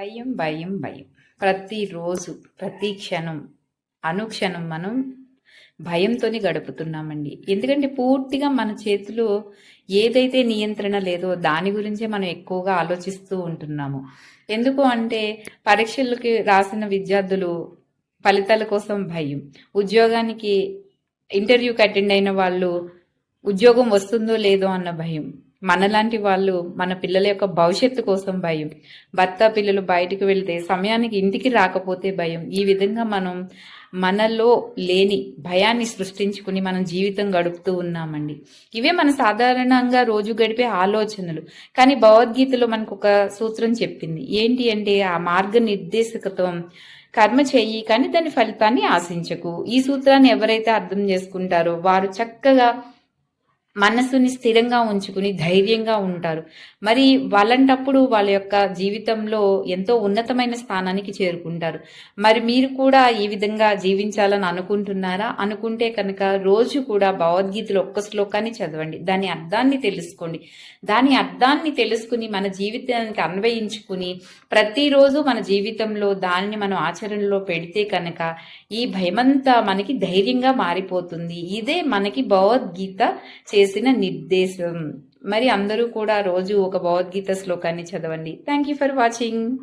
భయం భయం భయం. ప్రతిరోజు ప్రతి క్షణం అనుక్షణం మనం భయంతోనే గడుపుతున్నామండి. ఎందుకంటే పూర్తిగా మన చేతిలో ఏదైతే నియంత్రణ లేదో దాని గురించే మనం ఎక్కువగా ఆలోచిస్తూ ఉంటున్నాము. ఎందుకు అంటే పరీక్షలకి రాసిన విద్యార్థులు ఫలితాల కోసం భయం. ఉద్యోగానికి ఇంటర్వ్యూకి అటెండ్ అయిన వాళ్ళు ఉద్యోగం వస్తుందో లేదో అన్న భయం. మనలాంటి వాళ్ళు మన పిల్లల యొక్క భవిష్యత్తు కోసం భయం. భర్త పిల్లలు బయటకు వెళ్తే సమయానికి ఇంటికి రాకపోతే భయం. ఈ విధంగా మనం మనలో లేని భయాన్ని సృష్టించుకుని మనం జీవితం గడుపుతూ ఉన్నామండి. ఇవే మన సాధారణంగా రోజు గడిపే ఆలోచనలు. కానీ భగవద్గీతలో మనకు ఒక సూత్రం చెప్పింది. ఏంటి అంటే ఆ మార్గ నిర్దేశకత్వం కర్మ చెయ్యి కానీ దాని ఫలితాన్ని ఆశించకు. ఈ సూత్రాన్ని ఎవరైతే అర్థం చేసుకుంటారో వారు చక్కగా మనసుని స్థిరంగా ఉంచుకుని ధైర్యంగా ఉంటారు. మరి వాళ్ళంటప్పుడు వాళ్ళ యొక్క జీవితంలో ఎంతో ఉన్నతమైన స్థానానికి చేరుకుంటారు. మరి మీరు కూడా ఈ విధంగా జీవించాలని అనుకుంటున్నారా? అనుకుంటే కనుక రోజు కూడా భగవద్గీతలో ఒక్క శ్లోకాన్ని చదవండి. దాని అర్థాన్ని తెలుసుకోండి. దాని అర్థాన్ని తెలుసుకుని మన జీవితానికి అన్వయించుకుని ప్రతిరోజు మన జీవితంలో దానిని మనం ఆచరణలో పెడితే కనుక ఈ భయమంతా మనకి ధైర్యంగా మారిపోతుంది. ఇదే మనకి భగవద్గీత చేసిన నిర్దేశం. మరి అందరూ కూడా రోజు ఒక భగవద్గీత శ్లోకాన్ని చదవండి. Thank you for watching